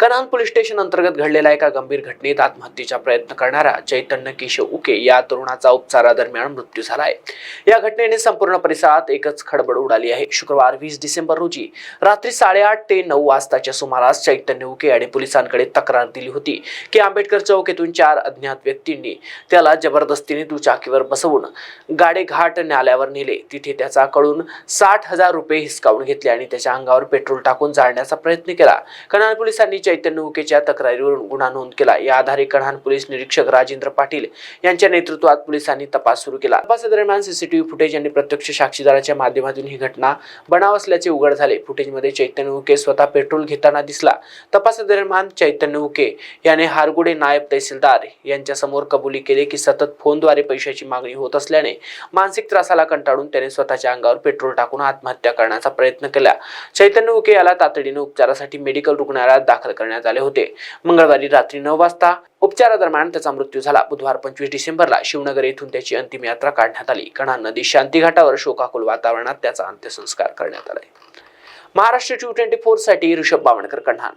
Canaan police station अंतर्गत घडलेल्या एका गंभीर घटनेत आत्महत्येचा प्रयत्न करणारा चैतन्य केशव उके या तरुणाचा उपचारादरम्यान मृत्यू झाला आहे या घटनेने संपूर्ण परिसरात एकच खडबड उडाली आहे. शुक्रवार वीस डिसेंबर रोजी रात्री साडेआठ ते नऊ वाजताच्या सुमारास चैतन्य उके आणि पोलिसांकडे तक्रार दिली होती की आंबेडकर चौकेतून चार अज्ञात व्यक्तींनी त्याला जबरदस्तीने दुचाकीवर बसवून गाडेघाट नाल्यावर नेले. तिथे त्याचा कडून साठ हजार रुपये हिसकावून घेतले आणि त्याच्या अंगावर पेट्रोल टाकून जाळण्याचा प्रयत्न केला. कनान पोलिसांनी चैतन्य उकेच्या तक्रारीवरून गुन्हा नोंद केला. या आधारे कणान पोलीस निरीक्षक राजेंद्र पाटील यांच्या नेतृत्वात पोलिसांनी तपास सुरू केला. तपासादरम्यान सीसीटीव्ही फुटेज आणि प्रत्यक्ष साक्षीदाराच्या माध्यमातून ही घटना बनाव असल्याचे उघड झाले. फुटेजमध्ये चैतन्य उके स्वतः पेट्रोल घेताना दिसला. तपासादरम्यान चैतन्य उके याने हारगुडे नायब तहसीलदार यांच्यासमोर कबुली केले की सतत फोनद्वारे पैशाची मागणी होत असल्याने मानसिक त्रासाला कंटाळून त्याने स्वतःच्या अंगावर पेट्रोल टाकून आत्महत्या करण्याचा प्रयत्न केला. चैतन्य उके याला तातडीने उपचारासाठी मेडिकल रुग्णालयात दाखल करण्यात आले होते. मंगळवारी रात्री नऊ वाजता उपचारादरम्यान त्याचा मृत्यू झाला. बुधवार पंचवीस डिसेंबरला शिवनगर येथून त्याची अंतिम यात्रा काढण्यात आली. कणा नदी शांतीघाटावर शोकाकुल वातावरणात त्याचा अंत्यसंस्कार करण्यात आला. महाराष्ट्र टू ट्वेंटी फोरसाठी ऋषभ बावणकर कन्हान.